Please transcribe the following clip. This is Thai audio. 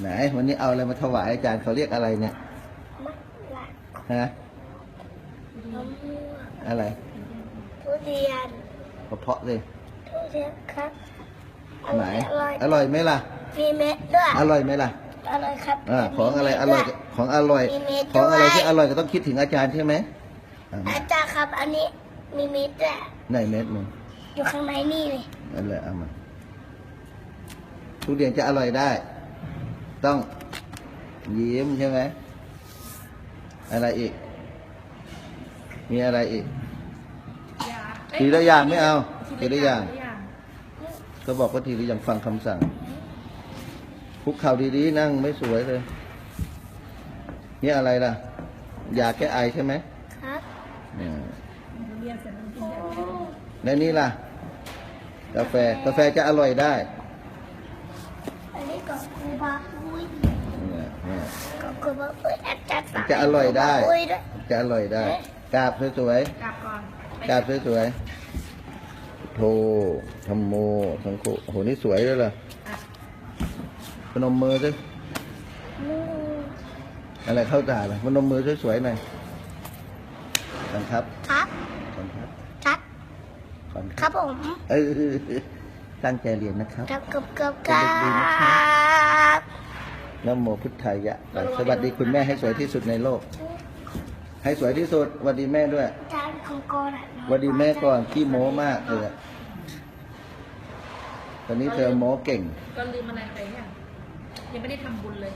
ไหนวันนี้เอาอะไรมาถวายอาจารย์เขาเรียกอะไรเนี่ยมะละฮะมะม่วงอะไรทุเรียนเพาะๆเลยทุเรียนครับอไหนร่อยออร่อยร่อยไหมล่ะมีเม็ดด้วยอร่อยไหมล่ะอร่อยครับอ่าของอะไรมีอเม็ดร่อยด้วของอร่อยมีเม็ดของอะไรด้วยที่อร่อยก็ต้องคิดถึงอาจารย์ใช่ไหมอะอาจารย์ครับ อันนี้มีเม็ดด้วยไหนเม็ดมึงอยู่ข้างในนี่เลยนั่นแหละเอามาทุเรียนจะอร่อยได้ ต้อง ยิ้มใช่ไหมอะไรอีก มีอะไรอีกทีละอย่างไม่เอาทีละอย่างก็บอกว่าทีละอย่างฟังคำสั่งคุกเข่าดีๆนั่งไม่สวยเลย นี่อะไรล่ะ ยาแก้ไอใช่ไหมครับเนี่ยเรียนเสร็จแล้วกินยาโอ้แล้วนี่ล่ะ กาแฟกาแฟจะอร่อยได้อันนี้ก็คูบาอุ้ยเนี่ยเนี่ย ก็คูบาอุ้ยอาจารย์สั่งจะอร่อยได้คูบาอุ้ยด้วย จะอร่อยได้กราบสวยกลับก่อนๆกราบสวยๆโทธรรมโมสังโฆโอ้โหนี่สวยเลยเหรอพนมมือสิอืมอะไรเข้าตาล่ะพนมมือสวยๆหน่อยก่อนครับครับก่อนครับครับก่อนคครัรับบผมเออตั้งใจเรียนนะครับ ครับกับกับคเป็นรัเด็กดีนะครับบ นะโมพุทธายะไปสวัสดีคุณแม่ให้สวยที่สุดในโลก ให้สวยที่สุดสวัสดีแม่ด้วยอาจารย์ของกอนอะสวัสดีแม่ก่อนขี้โม้มากเลยอะตอนนี้เธอโม้เก่ง ก็ลืมอะไรไปเนี่ยยังไม่ได้ทำบุญเลย